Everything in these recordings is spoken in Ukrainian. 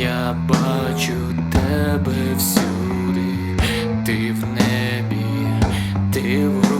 Я бачу тебе всюди, ти в небі, ти в грудях,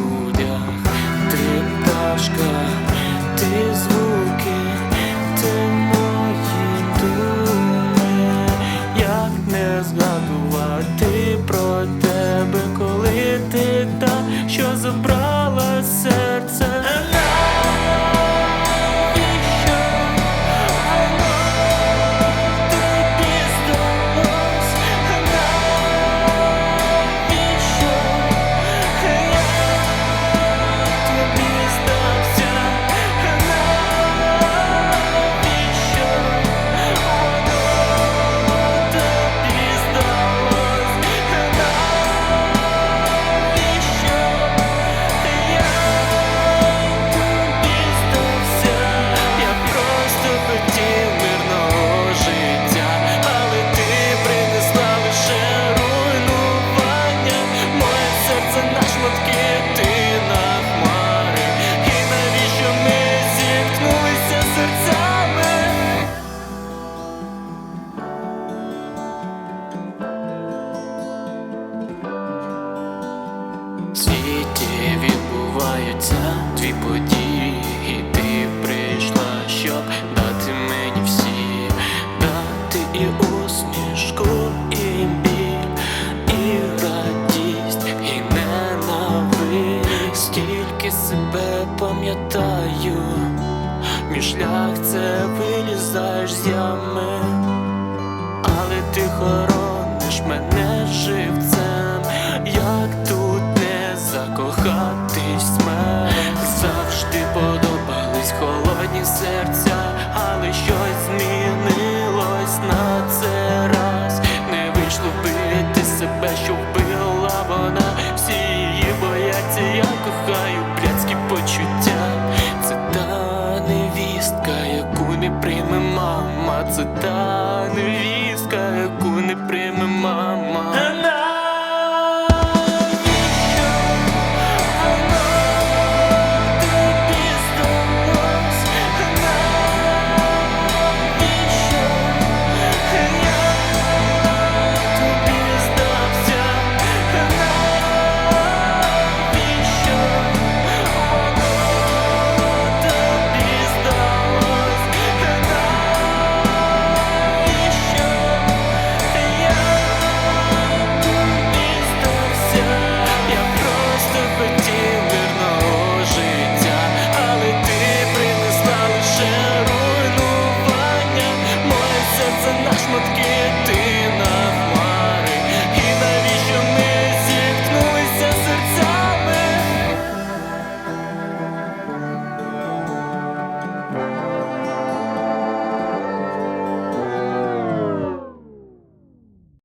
світі відбуваються дві події, і ти прийшла, щоб дати мені всі, дати і усмішку, і біль, і радість, і ненависть. Тільки себе пам'ятаю, мій шлях це вилізаєш з ями. Невістка, яку не прийме мама, це та невістка